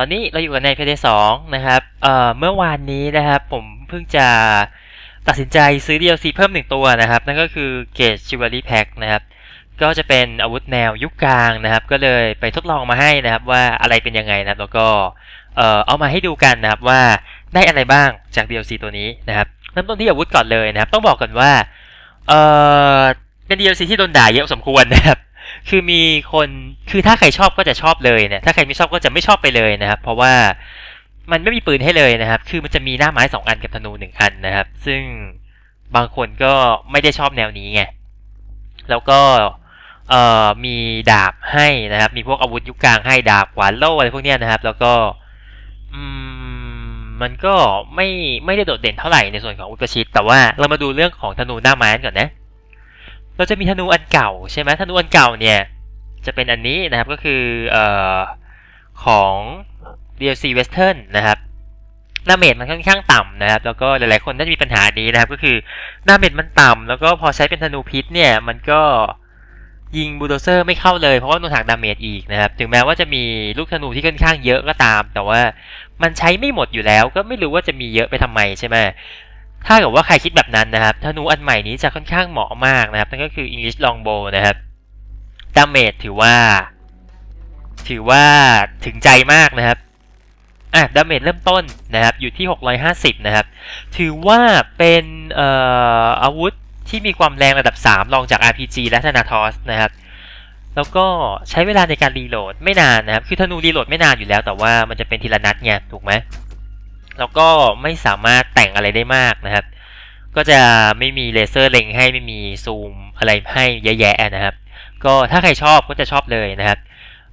ตอนนี้เราอยู่กันในเพย์สองนะครับเอ่อเมื่อวานนี้นะครับผมเพิ่งจะตัดสินใจซื้อ DLC เพิ่มหนึ่งตัวนะครับ นั่นก็คือเกจชิว a รี่แพ็กนะครับ ก็จะเป็นอาวุธแนวยุคกลางนะครับ ก็เลยไปทดลองมาให้นะครับว่าอะไรเป็นยังไงนะครับ แล้วก็เอ่อเอามาให้ดูกันนะครับว่าได้อะไรบ้างจาก DLC ตัวนี้นะครับเริ่มต้นที่อาวุธก่อนเลยนะครับ ต้องบอกก่อนว่าเอ่อเป็น DLC ที่โดนด่าเยอะสมควรนะครับ คือมีคนคือถ้าใครชอบก็จะชอบเลยเนี่ยถ้าใครไม่ชอบก็จะไม่ชอบไปเลยนะครับ เพราะว่ามันไม่มีปืนให้เลยนะครับ คือมันจะมีหน้าไม้สองอันกับธนูหนึ่งอันนะครับ ซึ่งบางคนก็ไม่ได้ชอบแนวนี้ไงแล้วก็เอ่อมีดาบให้นะครับ มีพวกอาวุธยุคกลางให้ดาบขวานโล่อะไรพวกเนี้ยนะครับ แล้วก็อืมมันก็ไม่ไม่ได้โดดเด่นเท่าไหร่ในส่วนของอุปชิต แต่ว่าเรามาดูเรื่องของธนูหน้าไม้ก่อนนะ เราจะมีธนูอันเก่าใช่ไหมธนูอันเก่าเนี่ยจะเป็นอันนี้นะครับก็คือเอ่อของ DLC Western นะครับดาเมจมันค่อนข้างต่ำนะครับ แล้วก็หลายๆคนน่าจะมีปัญหานี้นะครับ ก็คือดาเมจมันต่ำแล้วก็พอใช้เป็นธนูพิษเนี่ยมันก็ยิงบูโดเซอร์ไม่เข้าเลยเพราะว่าโดนหักดาเมจอีกนะครับ ถึงแม้ว่าจะมีลูกธนูที่ค่อนข้างเยอะก็ตาม แต่ว่ามันใช้ไม่หมดอยู่แล้วก็ไม่รู้ว่าจะมีเยอะไปทำไมใช่ไหม ถ้าเกิดว่าใครคิดแบบนั้นนะครับธนูอันใหม่นี้จะค่อนข้างเหมาะมากนะครับ นั่นก็คือ English Longbow นะครับดาเมจถือว่า ถือว่าถึงใจมากนะครับอะดาเมจเริ่มต้นนะครับ อยู่ที่ 650 นะครับ ถือว่าเป็นเอ่ออาวุธที่มีความแรงระดับ 3 รองจาก RPG และธนาทอสนะครับ แล้วก็ใช้เวลาในการรีโหลดไม่นานนะครับ คือธนูรีโหลดไม่นานอยู่แล้วแต่ว่ามันจะเป็นทีละนัดไงถูกไหม แล้วก็ไม่สามารถแต่งอะไรได้มากนะครับ ก็จะไม่มีเลเซอร์เล็งให้ไม่มีซูมอะไรให้เยอะแยะนะครับ ก็ถ้าใครชอบก็จะชอบเลยนะครับ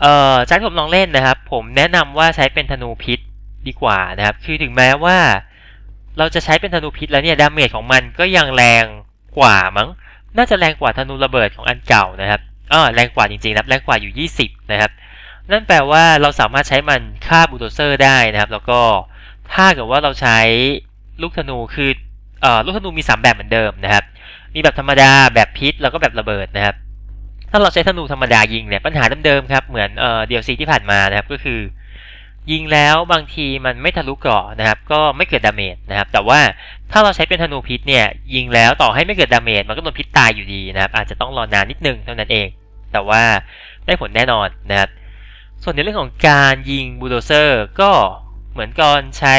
เอ่อจากที่ผมลองเล่นนะครับ ผมแนะนำว่าใช้เป็นธนูพิษดีกว่านะครับ คือถึงแม้ว่า เราจะใช้เป็นธนูพิษแล้วเนี่ยดาเมจของมันก็ยังแรงกว่ามั้ง น่าจะแรงกว่าธนูระเบิดของอันเก่านะครับเออแรงกว่าจริงๆนะครับแรงกว่าอยู่ 20 นะครับ นั่นแปลว่าเราสามารถใช้มันฆ่าบูโดเซอร์ได้นะครับ แล้วก็ ถ้าเกิดว่าเราใช้ลูกธนูคือเอ่อลูกธนูมี 3 แบบเหมือนเดิมนะครับ มีแบบธรรมดาแบบพิษแล้วก็แบบระเบิดนะครับ ถ้าเราใช้ธนูธรรมดายิงเนี่ยปัญหาเดิมๆครับเหมือนเอ่อ DLC ที่ผ่านมานะครับก็คือ ยิงแล้วบางทีมันไม่ทะลุเกราะนะครับ ก็ไม่เกิดดาเมจนะครับ แต่ว่าถ้าเราใช้เป็นธนูพิษเนี่ยยิงแล้วต่อให้ไม่เกิดดาเมจมันก็โดนพิษตายอยู่ดีนะครับ อาจจะต้องรอนานนิดนึงเท่านั้นเอง แต่ว่าได้ผลแน่นอนนะครับ ส่วนในเรื่องของการยิงบูลโดเซอร์ก็ เหมือนก่อนใช้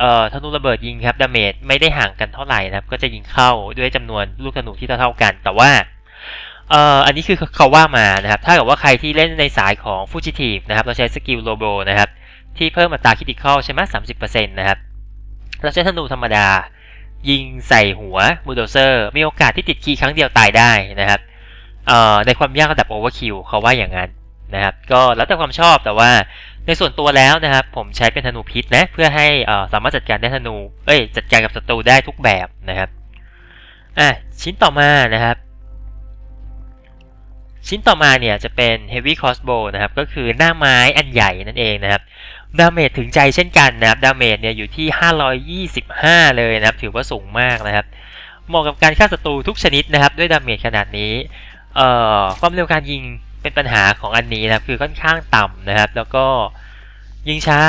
เอ่อธนูระเบิดยิงครับดาเมจไม่ได้ห่างกันเท่าไหร่นะครับ ก็จะยิงเข้าด้วยจำนวนลูกธนูที่เท่าๆกัน แต่ว่าเอ่ออันนี้คือเขาว่ามานะครับ ถ้าเกิดว่าใครที่เล่นในสายของฟูจิทีฟนะครับ เราใช้สกิลโลโบนะครับ ที่เพิ่มอัตราคิติคอลใช่ไหมสามสิบเปอร์เซ็นต์นะครับ เราใช้ธนูธรรมดา ยิงใส่หัวบูโดเซอร์ มีโอกาสที่ติดคีย์ครั้งเดียวตายได้นะครับเอ่อในความยากระดับโอเวอร์คิวเขาว่าอย่างนั้น นะครับก็แล้วแต่ความชอบแต่ว่าในส่วนตัวแล้วนะครับ ผมใช้เป็นธนูพิษนะเพื่อให้สามารถจัดการได้ธนูเอ้ยจัดการกับศัตรูได้ทุกแบบนะครับอะชิ้นต่อมานะครับ ชิ้นต่อมาเนี่ยจะเป็น heavy crossbow นะครับก็คือหน้าไม้อันใหญ่นั่นเองนะครับดาเมจถึงใจเช่นกันนะครับดาเมจเนี่ยอยู่ที่ 525 เลยนะครับ ถือว่าสูงมากนะครับเหมาะกับการฆ่าศัตรูทุกชนิดนะครับ ด้วยดาเมจขนาดนี้เอ่อความเร็วการยิง เป็นปัญหาของอันนี้นะครับ คือค่อนข้างต่ำนะครับ แล้วก็ยิงช้า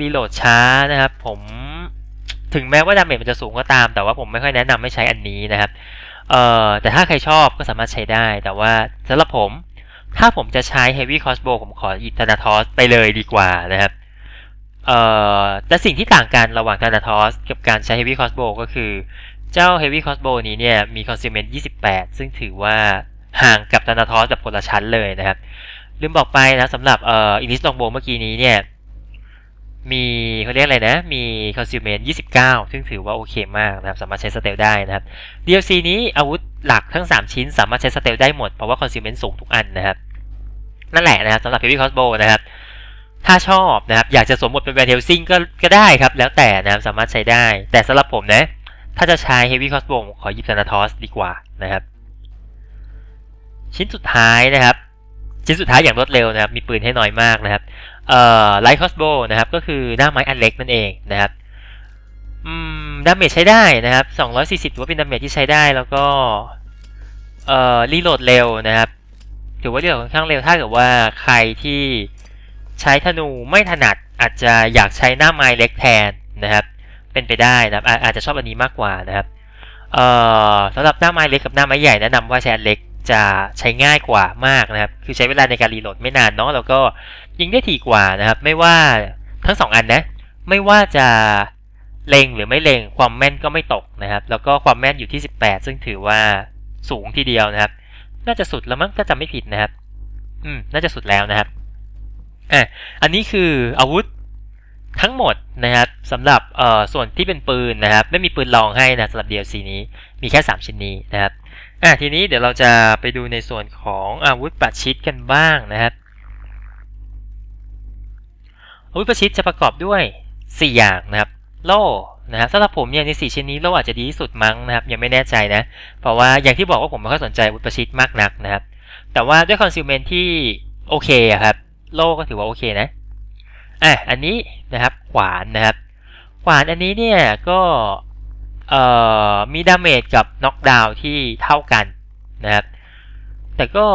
รีโหลดช้านะครับ ผมถึงแม้ว่าดาเมจมันจะสูงก็ตาม แต่ว่าผมไม่ค่อยแนะนำให้ใช้อันนี้นะครับเอ่อแต่ถ้าใครชอบก็สามารถใช้ได้ แต่ว่าสำหรับผม ถ้าผมจะใช้ heavy crossbow ผมขอหยิบธนาทอสไปเลยดีกว่านะครับเอ่อแต่สิ่งที่ต่างกันระหว่าง Thanatos กับการใช้ Heavy Crossbow ก็คือ เจ้า Heavy Crossbow นี้เนี่ยมี Concealment 28 ซึ่งถือว่า ห่างกับ Thanatos แบบคนละชั้นเลยนะครับลืมบอกไปนะสำหรับเอ่อ English Longbow เมื่อกี้นี้เนี่ยมีเขาเรียกอะไรนะ มี Concealment 29 ซึ่งถือว่าโอเคมากนะครับ สามารถใช้สเตลได้นะครับ DLC นี้อาวุธหลักทั้ง 3 ชิ้น สามารถใช้สเตลได้หมด เพราะว่า Concealment สูงทุกอันนะครับ นั่นแหละนะครับสำหรับ Heavy Crossbow นะครับ ถ้าชอบนะครับ อยากจะสวมบทเป็นแวนเฮลซิงก็ก็ได้ครับ แล้วแต่นะครับ สามารถใช้ได้ แต่สำหรับผมนะ ถ้าจะใช้ Heavy Crossbow ขอหยิบธนาทอสดีกว่านะครับ ชิ้นสุดท้ายนะครับ ชิ้นสุดท้ายอย่างรวดเร็วนะครับ มีปืนให้น้อยมากนะครับเอ่อไลท์คอสโบนะครับ ก็คือหน้าไม้อันเล็กนั่นเองนะครับอืมดาเมจใช้ได้นะครับ 240ถือว่าเป็นดาเมจที่ใช้ได้แล้วก็เอ่อรีโหลดเร็วนะครับถือว่ารีโหลดค่อนข้างเร็วถ้าเกิดว่าใครที่ใช้ธนูไม่ถนัดอาจจะอยากใช้หน้าไม้เล็กแทนนะครับ เป็นไปได้นะครับอาอาจจะชอบอันนี้มากกว่านะครับเอ่อสำหรับหน้าไม้เล็กกับหน้าไม้ใหญ่แนะนำว่าใช้อันเล็ก จะใช้ง่ายกว่ามากนะครับ คือใช้เวลาในการรีโหลดไม่นานเนาะแล้วก็ยิงได้ถี่กว่านะครับ ไม่ว่าทั้งสองอันนะ ไม่ว่าจะเล็งหรือไม่เล็งความแม่นก็ไม่ตกนะครับ แล้วก็ความแม่นอยู่ที่ 18 ซึ่งถือว่าสูงทีเดียวนะครับ น่าจะสุดแล้วมั้งถ้าจำไม่ผิดนะครับ อืม น่าจะสุดแล้วนะครับอะอันนี้คืออาวุธทั้งหมดนะครับสำหรับเอ่อส่วนที่เป็นปืนนะครับ ไม่มีปืนลองให้นะสำหรับ DLC นี้มีแค่ 3 ชิ้นนี้นะครับ อะทีนี้เดี๋ยวเราจะไปดูในส่วนของอาวุธประชิดกันบ้างนะครับอาวุธประชิดจะประกอบด้วย 4 อย่างนะครับ โล่นะครับสำหรับผมเนี่ยใน4ชิ้นนี้โล่อาจจะดีที่สุดมั้งนะครับยังไม่แน่ใจนะ เพราะว่าอย่างที่บอกว่าผมไม่ค่อยสนใจอาวุธประชิดมากนักนะครับ แต่ว่าด้วยคอนซิลเมนที่โอเคครับโล่ก็ถือว่าโอเคนะอะอันนี้นะครับขวานนะครับขวานอันนี้เนี่ยก็ มีดาเมจกับน็อกดาวน์ที่เท่ากันนะครับ แต่ก็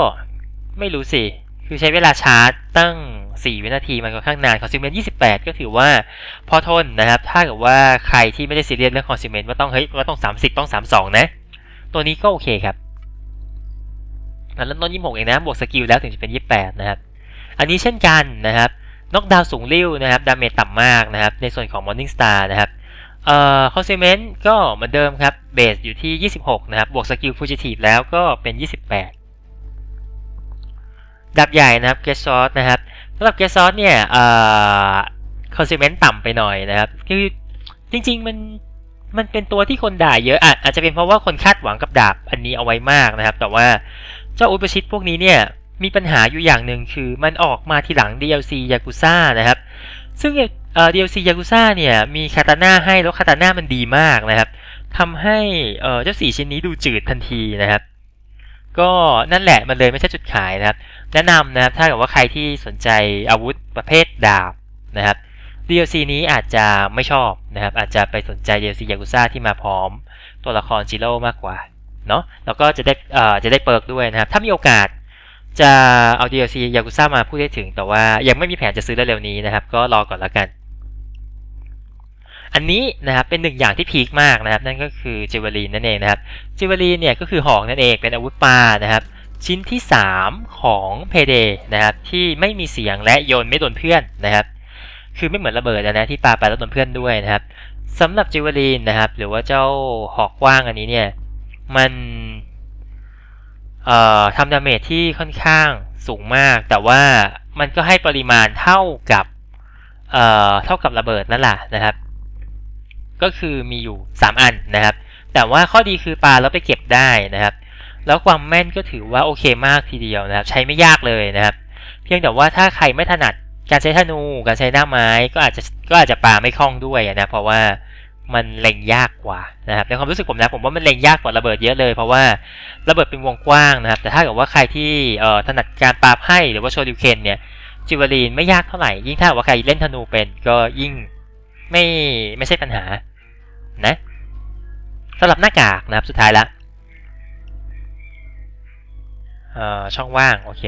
ไม่รู้สิ คือใช้เวลาชาร์จตั้ง 4 วินาทีมันก็ข้างนานคอนซิเมนต์28 ก็ถือว่าพอทนนะครับ ถ้าเกิดว่าใครที่ไม่ได้ซีเรียสเรื่องคอนซิเมนต์ว่าต้องเฮ้ยว่าต้อง 30 ต้อง 32 นะ ตัวนี้ก็โอเคครับอันนั้นต้น 26 เองนะ บวกสกิลแล้วถึงจะเป็น 28 นะครับ อันนี้เช่นกันนะครับน็อกดาวน์สูงริ้วนะครับ ดาเมจต่ำมากนะครับ ในส่วนของ Morning Star นะครับ เอ่อคอนซิเมนต์ก็เหมือนเดิมครับเบสอยู่ที่ 26 นะครับ บวกสกิลฟูจิทีฟแล้วก็เป็น 28 ดับใหญ่นะครับเกสซอสนะครับสำหรับเกสซอสเนี่ยเอ่อคอนซิเมนต์ต่ำไปหน่อยนะครับ คือจริง ๆ มันมันเป็นตัวที่คนด่าเยอะอะอาจจะเป็นเพราะว่าคนคาดหวังกับดาบอันนี้เอาไว้มากนะครับ แต่ว่าเจ้าอุปชิตพวกนี้เนี่ยมีปัญหาอยู่อย่างหนึ่งคือมันออกมาทีหลัง DLC ยากุซ่านะครับ ซึ่ง เอ่อ DLC ยากุซ่าเนี่ยมีคาตาน่าให้แล้วคาตาน่ามันดีมากนะครับทำให้เอ่อเจ้าสี่ชิ้นนี้ดูจืดทันทีนะครับ ก็นั่นแหละมันเลยไม่ใช่จุดขายนะครับ แนะนำนะครับถ้าเกิดว่าใครที่สนใจอาวุธประเภทดาบนะครับ DLC นี้อาจจะไม่ชอบนะครับ อาจจะไปสนใจ DLC ยากุซ่าที่มาพร้อมตัวละครจิโร่มากกว่าเนาะแล้วก็จะได้เอ่อจะได้เปิร์กด้วยนะครับ ถ้ามีโอกาสจะเอา DLC ยากุซ่ามาพูดได้ถึง แต่ว่ายังไม่มีแผนจะซื้อเร็วๆนี้นะครับ ก็รอก่อนละกัน อันนี้นะครับเป็นหนึ่งอย่างที่พีคมากนะครับ นั่นก็คือจิวเวลีนนั่นเองนะครับจิวเวลีนเนี่ยก็คือหอกนั่นเองเป็นอาวุธปลานะครับ ชิ้นที่ 3 ของ Payday นะครับที่ไม่มีเสียงและโยนไม่โดนเพื่อนนะครับ คือไม่เหมือนระเบิดนะที่ปาไปแล้วโดนเพื่อนด้วยนะครับสำหรับจิวเวลีนนะครับ หรือว่าเจ้าหอกว้างอันนี้เนี่ยมันทำดาเมจที่ค่อนข้างสูงมาก แต่ว่ามันก็ให้ปริมาณเท่ากับเท่ากับระเบิดนั่นแหละนะครับ ก็คือมีอยู่ 3 อันนะครับ แต่ว่าข้อดีคือปาแล้วไปเก็บได้นะครับ แล้วความแม่นก็ถือว่าโอเคมากทีเดียวนะครับ ใช้ไม่ยากเลยนะครับ เพียงแต่ว่าถ้าใครไม่ถนัดการใช้ธนูการใช้หน้าไม้ก็อาจจะก็อาจจะปาไม่คล่องด้วยนะเพราะว่ามันเล็งยากกว่านะครับในความรู้สึกผมนะผมว่ามันเล็งยากกว่าระเบิดเยอะเลยเพราะว่าระเบิดเป็นวงกว้างนะครับ แต่ถ้าเกิดว่าใครที่เอ่อถนัดการปาไพ่หรือว่าโชดิวเคนเนี่ยจิวารีนไม่ยากเท่าไหร่ยิ่งถ้าว่าใครเล่นธนูเป็นก็ยิ่งไม่ไม่ใช่ปัญหา นะสำหรับหน้ากากนะครับสุดท้ายละช่องว่างโอเค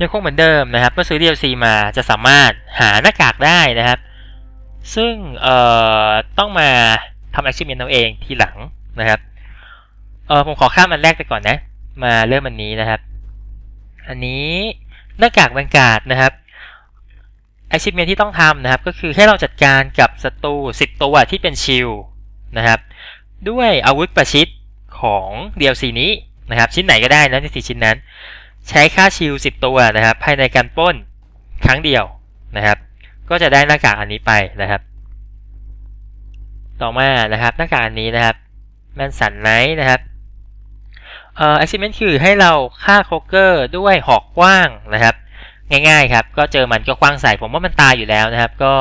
ยังคงเหมือนเดิมนะครับเมื่อซื้อ DLC มาจะสามารถหาหน้ากากได้นะครับ ซึ่งเอ่อต้องมาทำ achievement เอาเองทีหลังนะครับเออผมขอข้ามอันแรกไปก่อนนะ มาเริ่มอันนี้นะครับ อันนี้หน้ากากแบรรกาศนะครับ achievement ที่ต้องทำนะครับ ก็คือให้เราจัดการกับศัตรู10 ตัวที่เป็นชิลนะครับ ด้วยอาวุธประชิดของ DLC นี้นะครับ ชิ้นไหนก็ได้นะในสี่ชิ้นนั้น ใช้ค่าชิล10 ตัวนะครับ ภายในการป้นครั้งเดียวนะครับ ก็จะได้หน้ากากอันนี้ไปนะครับ ต่อมานะครับหน้ากากอันนี้นะครับแมนสันไนท์นะครับเอ่อ achievement คือให้เราฆ่าโคเกอร์ด้วยหอกกว้างนะครับ ง่ายๆครับ ก็เจอมันก็คว้างใส่ผมว่ามันตายอยู่แล้วนะครับ ก็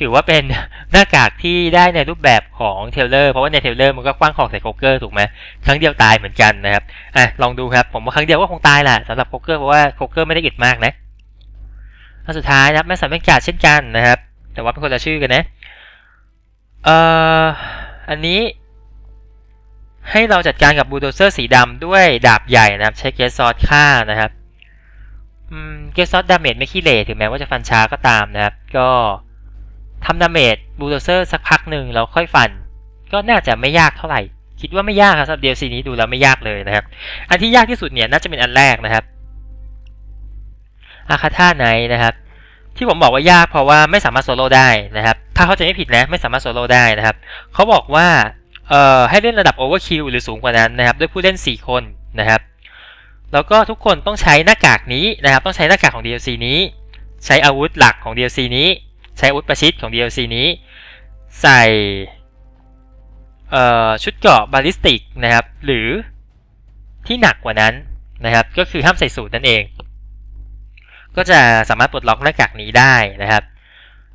ถือว่าเป็นหน้ากากที่ได้ในรูปแบบของเทเลอร์เพราะว่าในเทเลอร์มันก็คว้างหอกใส่โคเกอร์ถูกไหมครั้งเดียวตายเหมือนกันนะครับอะลองดูครับผมว่าครั้งเดียวก็คงตายแหละสำหรับโคเกอร์เพราะว่าโคเกอร์ไม่ได้อึดมากนะอันสุดท้ายนะครับแม่สันเป็นกาดเช่นกันนะครับ แต่ว่าเป็นคนละชื่อกันนะเอ่ออันนี้ให้เราจัดการกับบูลโดเซอร์สีดำด้วยดาบใหญ่นะครับ ใช้เกสซอสฆ่านะครับ อืมเกซอสดาเมจไม่ขี้เหร่ถึงแม้ว่าจะฟันช้าก็ตามนะครับ ก็ทำดาเมจบูลโดเซอร์สักพักหนึ่งแล้วค่อยฟัน ก็น่าจะไม่ยากเท่าไหร่ คิดว่าไม่ยากครับสำหรับ DLC นี้ดูแล้วไม่ยากเลยนะครับ อันที่ยากที่สุดเนี่ยน่าจะเป็นอันแรกนะครับอาคาธาไนนะครับ ที่ผมบอกว่ายากเพราะว่าไม่สามารถโซโล่ได้นะครับ ถ้าเข้าใจไม่ผิดนะไม่สามารถโซโล่ได้นะครับเขาบอกว่าเอ่อให้เล่นระดับโอเวอร์คิวหรือสูงกว่านั้นนะครับ ด้วยผู้เล่น 4 คนนะครับ แล้วก็ทุกคนต้องใช้หน้ากากนี้นะครับ ต้องใช้หน้ากากของ DLC นี้ ใช้อาวุธหลักของ DLC นี้ ใช้อาวุธประชิดของ DLC นี้ ใส่ชุดเกราะบาลิสติกนะครับ หรือที่หนักกว่านั้นนะครับ ก็คือห้ามใส่สูตรนั่นเอง ก็จะสามารถปลดล็อกหน้ากากนี้ได้นะครับ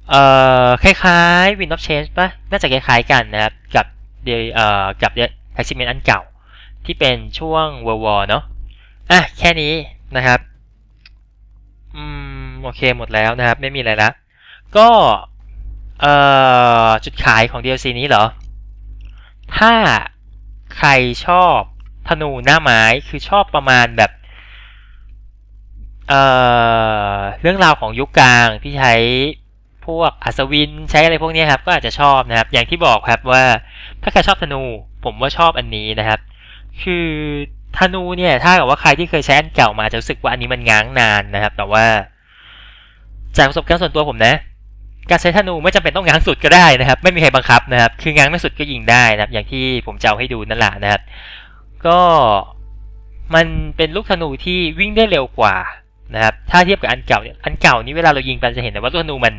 เอ่อคล้ายๆ Wind of Change ปะน่าจะคล้ายๆกันนะครับ กับเดอ่อกับ Achievement อันเก่า ที่เป็นช่วง World War เนาะ อะแค่นี้นะครับ อืมโอเคหมดแล้วนะครับ ไม่มีอะไรละ ก็เอ่อจุดขายของ DLC นี้เหรอ ถ้าใครชอบธนูหน้าไม้คือชอบประมาณแบบเอ่อเรื่องราวของยุคกลางที่ใช้พวกอัศวินใช้อะไรพวกนี้ครับ ก็อาจจะชอบนะครับ อย่างที่บอกครับว่าถ้าใครชอบธนู ผมว่าชอบอันนี้นะครับ คือ ธนูเนี่ยถ้าเกิดว่าใครที่เคยใช้อันเก่ามาจะรู้สึกว่าอันนี้มันง้างนานนะครับ แต่ว่า จากประสบการณ์ส่วนตัวผมนะ การใช้ธนูไม่จำเป็นต้องง้างสุดก็ได้นะครับ ไม่มีใครบังคับนะครับ คือง้างไม่สุดก็ยิงได้นะครับ อย่างที่ผมจะเอาให้ดูนั่นแหละนะครับ ก็มันเป็นลูกธนูที่วิ่งได้เร็วกว่านะครับ ถ้าเทียบกับอันเก่าเนี่ยอันเก่านี้เวลาเรายิงไปจะเห็นว่าลูกธนูมัน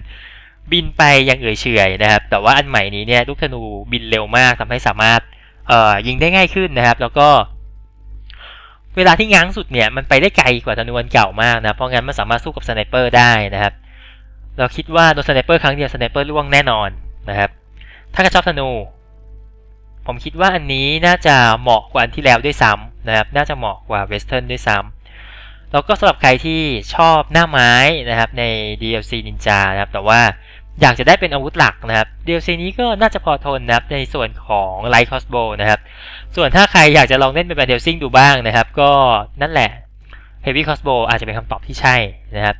บินไปอย่างเอื่อยเฉยนะครับ แต่ว่าอันใหม่นี้เนี่ยลูกธนูบินเร็วมากทำให้สามารถเอ่อยิงได้ง่ายขึ้นนะครับ แล้วก็ เวลาที่ง้างสุดเนี่ยมันไปได้ไกลกว่าธนูอันเก่ามากนะ เพราะงั้นมันสามารถสู้กับสไนเปอร์ได้นะครับ เราคิดว่าโดนสไนเปอร์ครั้งเดียวสไนเปอร์ล่วงแน่นอนนะครับ ถ้าใครชอบธนู ผมคิดว่าอันนี้น่าจะเหมาะกว่าอันที่แล้วด้วยซ้ำนะครับ น่าจะเหมาะกว่าเวสเทิร์นด้วยซ้ำแล้วก็สำหรับใครที่ชอบหน้าไม้นะครับใน DLC Ninja นะครับ แต่ว่า อยากจะได้เป็นอาวุธหลักนะครับ DLC นี้ก็น่าจะพอทนนะครับในส่วนของ Light Crossbow นะครับ ส่วนถ้าใครอยากจะลองเล่นเป็นแบนเดลซิงดูบ้างนะครับ ก็นั่นแหละ Heavy Crossbow อาจจะเป็นคำตอบที่ใช่นะครับ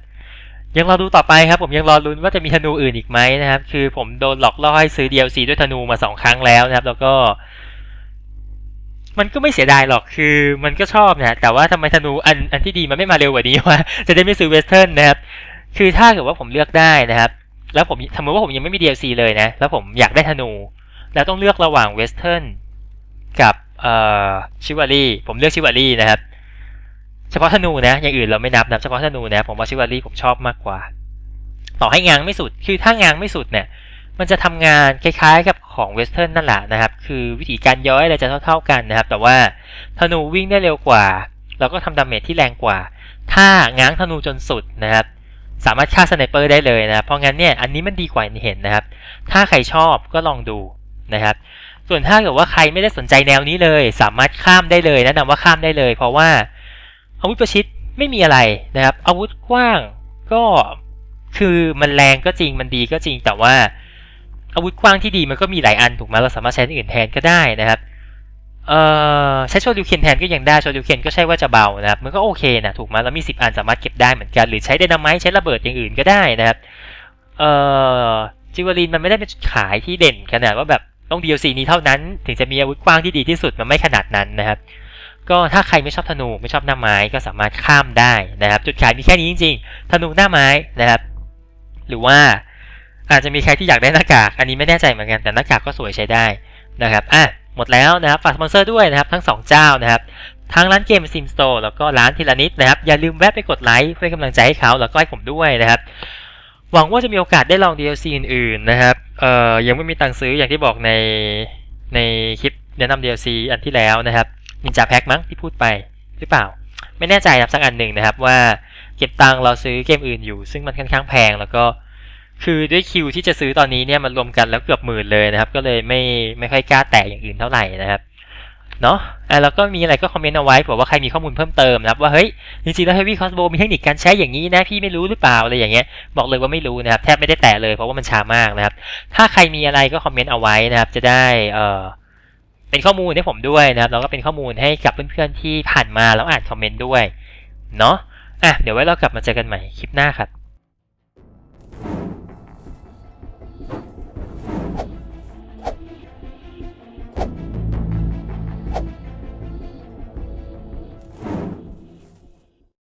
ยังรอดูต่อไปครับ ผมยังรอลุ้นว่าจะมีธนูอื่นอีกไหมนะครับ คือผมโดนหลอกล่อให้ซื้อ DLC ด้วยธนูมาสองครั้งแล้วนะครับ แล้วก็ มันก็ไม่เสียดายหรอกคือมันก็ชอบนะแต่ว่าทำไมธนูอันอันที่ดีมันไม่มาเร็วกว่านี้วะจะได้ไม่ซื้อเวสเทิร์นนะครับ คือถ้าเกิดว่าผมเลือกได้นะครับ แล้วผมสมมติว่าผมยังไม่มี DLC เลยนะ แล้วผมอยากได้ธนู แล้วต้องเลือกระหว่างเวสเทิร์นกับเอ่อชิวารีผมเลือกชิวารีนะครับ เฉพาะธนูนะ อย่างอื่นเราไม่นับนะเฉพาะธนูนะ ผมว่าชิวารีผมชอบมากกว่า ต่อให้งางไม่สุด คือถ้างางไม่สุดเนี่ยมันจะทำงานคล้ายๆกับของเวสเทิร์นนั่นแหละนะครับ คือวิธีการย้อยอะไรจะเท่า ๆกันนะครับ แต่ว่าธนูวิ่งได้เร็วกว่า แล้วก็ทำดาเมจที่แรงกว่า ถ้าง้างธนูจนสุดนะครับ สามารถฆ่าสไนเปอร์ได้เลยนะเพราะงั้นเนี่ยอันนี้มันดีกว่าที่เห็นนะครับ ถ้าใครชอบก็ลองดูนะครับ ส่วนถ้าเกิดว่าใครไม่ได้สนใจแนวนี้เลย สามารถข้ามได้เลยแนะนำว่าข้ามได้เลย เพราะว่าอาวุธประชิดไม่มีอะไรนะครับ อาวุธกว้างก็คือมันแรงก็จริงมันดีก็จริงแต่ว่าอาวุธกว้างที่ดีมันก็มีหลายอันถูกไหมเราสามารถใช้อื่นแทนก็ได้นะครับ เอ่อใช้โชดิวเคนแทนก็ยังได้โชดิวเคนก็ใช่ว่าจะเบานะครับมันก็โอเคนะถูกไหมแล้วมีสิบอันสามารถเก็บได้เหมือนกันหรือใช้ไดนาไมต์ใช้ระเบิดอย่างอื่นก็ได้นะครับเอ่อจิวารีนมันไม่ได้เป็นจุดขายที่เด่นขนาดว่าแบบต้อง DLC นี้เท่านั้น ถึงจะมีอาวุธกว้างที่ดีที่สุดมันไม่ขนาดนั้นนะครับ ก็ถ้าใครไม่ชอบธนูไม่ชอบหน้าไม้ก็สามารถข้ามได้นะครับ จุดขายมีแค่นี้จริงๆธนูหน้าไม้นะครับ หรือว่าอาจจะมีใครที่อยากได้หน้ากาก อันนี้ไม่แน่ใจเหมือนกันแต่หน้ากากก็สวยใช้ได้นะครับอะ หมดแล้วนะครับฝากสปอนเซอร์ด้วยนะครับทั้ง 2 เจ้านะครับทั้งร้านเกมซิมสโตร์แล้วก็ร้านทีละนิดนะครับอย่าลืมแวะไปกดไลค์เพื่อกำลังใจให้เขาแล้วก็ให้ผมด้วยนะครับหวังว่าจะมีโอกาสได้ลอง DLC อื่นๆนะครับเอ่อยังไม่มีตังค์ซื้ออย่างที่บอกในในคลิปแนะนำ DLC อันที่แล้วนะครับนินจาแพ็กมั้งที่พูดไปหรือเปล่า ไม่แน่ใจครับสักอันหนึ่งนะครับว่าเก็บตังค์เราซื้อเกมอื่นอยู่ ซึ่งมันค่อนข้างแพงแล้วก็ คือด้วยคิวที่จะซื้อตอนนี้เนี่ยมันรวมกันแล้วเกือบหมื่นเลยนะครับ ก็เลยไม่ไม่ค่อยกล้าแตะอย่างอื่นเท่าไหร่นะครับเนาะอะแล้วก็มีอะไรก็คอมเมนต์เอาไว้เผื่อว่าใครมีข้อมูลเพิ่มเติมนะครับว่าเฮ้ยจริงๆแล้ว Heavy Crossbow มีเทคนิคการใช้อย่างนี้นะพี่ไม่รู้หรือเปล่าอะไรอย่างเงี้ยบอกเลยว่าไม่รู้นะครับแทบไม่ได้แตะเลยเพราะว่ามันช้ามากนะครับ ถ้าใครมีอะไรก็คอมเมนต์เอาไว้นะครับ จะได้เอ่อเป็นข้อมูลให้ผมด้วยนะครับแล้วก็เป็นข้อมูลให้กับเพื่อนๆที่ผ่านมาแล้วอ่านคอมเมนต์ด้วยเนาะอะเดี๋ยวไว้เรากลับมาเจอกันใหม่คลิปหน้าครับ